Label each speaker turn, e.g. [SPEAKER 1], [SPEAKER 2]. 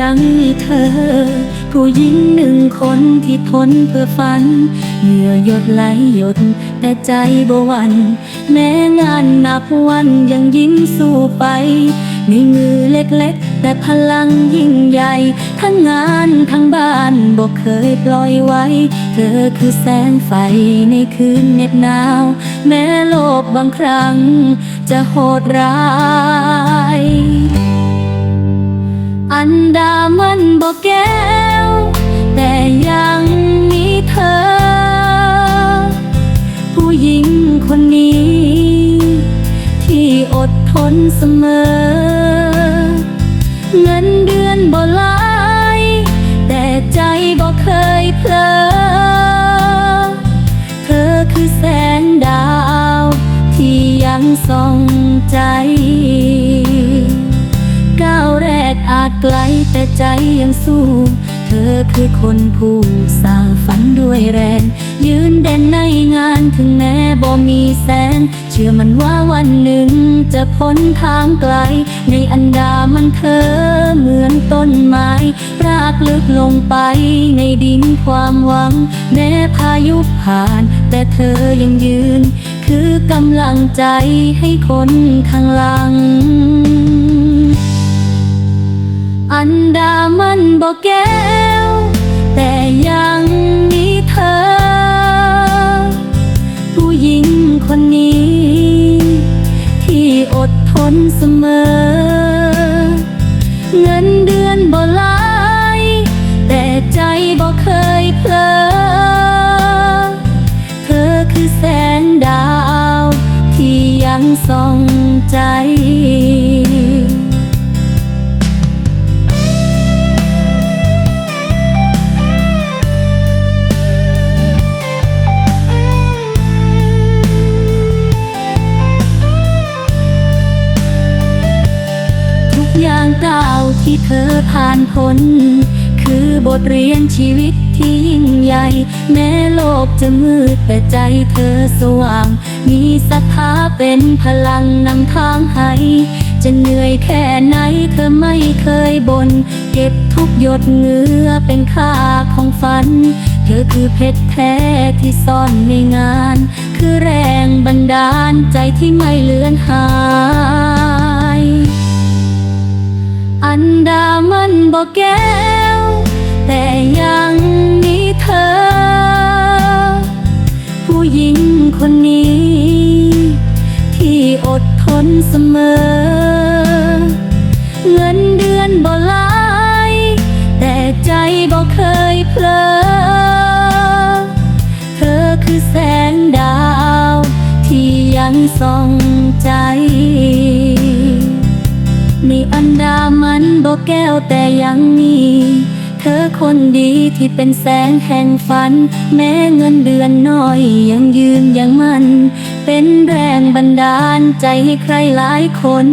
[SPEAKER 1] ยังมีเธอ ผู้หญิงหนึ่งคนที่ทนเพื่อฝัน เหงื่อหยดไหลหยด แต่ใจบวัน แม้งานหนักวันยังยิ้มสู้ไปในมือเล็กๆ แต่พลังยิ่งใหญ่ ทั้งงานทั้งบ้านบอกเคยปล่อยไว้ เธอคือแสงไฟในคืนเหน็บหนาว แม้โลกบางครั้งจะโหดร้าย นดามันบอกแก้ว แต่ยังมีเธอ ผู้หญิงคนนี้ ที่อดทนเสมอ เงินเดือนบ่หลาย แต่ใจบ่เคยเพลอเธอคือแสงดาว ที่ยังส่องใจ ไกลแต่ใจยังสู้ เธอคือคนผู้สร้างฝันด้วยแรง ยืนเด่นในงานถึงแม้บ่มีแสง เชื่อมันว่าวันหนึ่งจะพ้นทางไกล ในอันดามันเธอเหมือนต้นไม้รากลึกลงไปในดินความหวัง แม้พายุผ่าน แต่เธอยังยืน คือกำลังใจให้คนข้างหลัง แก้ว แต่ยังมีเธอ ผู้หญิงคนนี้ ที่อดทนเสมอ เงินเดือนบ่หลาย แต่ใจบ่เคยเพลอเธอคือแสงดาว ที่ยังส่องใจ อย่างก้าวที่เธอผ่านพ้น คือบทเรียนชีวิตที่ยิ่งใหญ่ แม้โลกจะมืดแต่ใจเธอสว่าง มีศรัทธาเป็นพลังนำทางให้จะเหนื่อยแค่ไหนเธอไม่เคยบน่นเก็บทุกหยดเหงื่อเป็นค่าของฝัน เธอคือเพชรแท้ที่ซ่อนในงาน คือแรงบันดาลใจที่ไม่เลือนหาย ดามันบอกแก้ว แต่ยังมีเธอ ผู้หญิงคนนี้ ที่อดทนเสมอ เงินเดือนบ่หลาย แต่ใจบ่เคยเพลอ เธอคือแสงดาว ที่ยังส่องใจ ในอันดามันบอกแก้วแต่ยังมีเธอคนดีที่เป็นแสงแห่งฝัน แม้เงินเดือนน้อยยังยืนยังมัน เป็นแรงบันดาลใจให้ใครหลายคน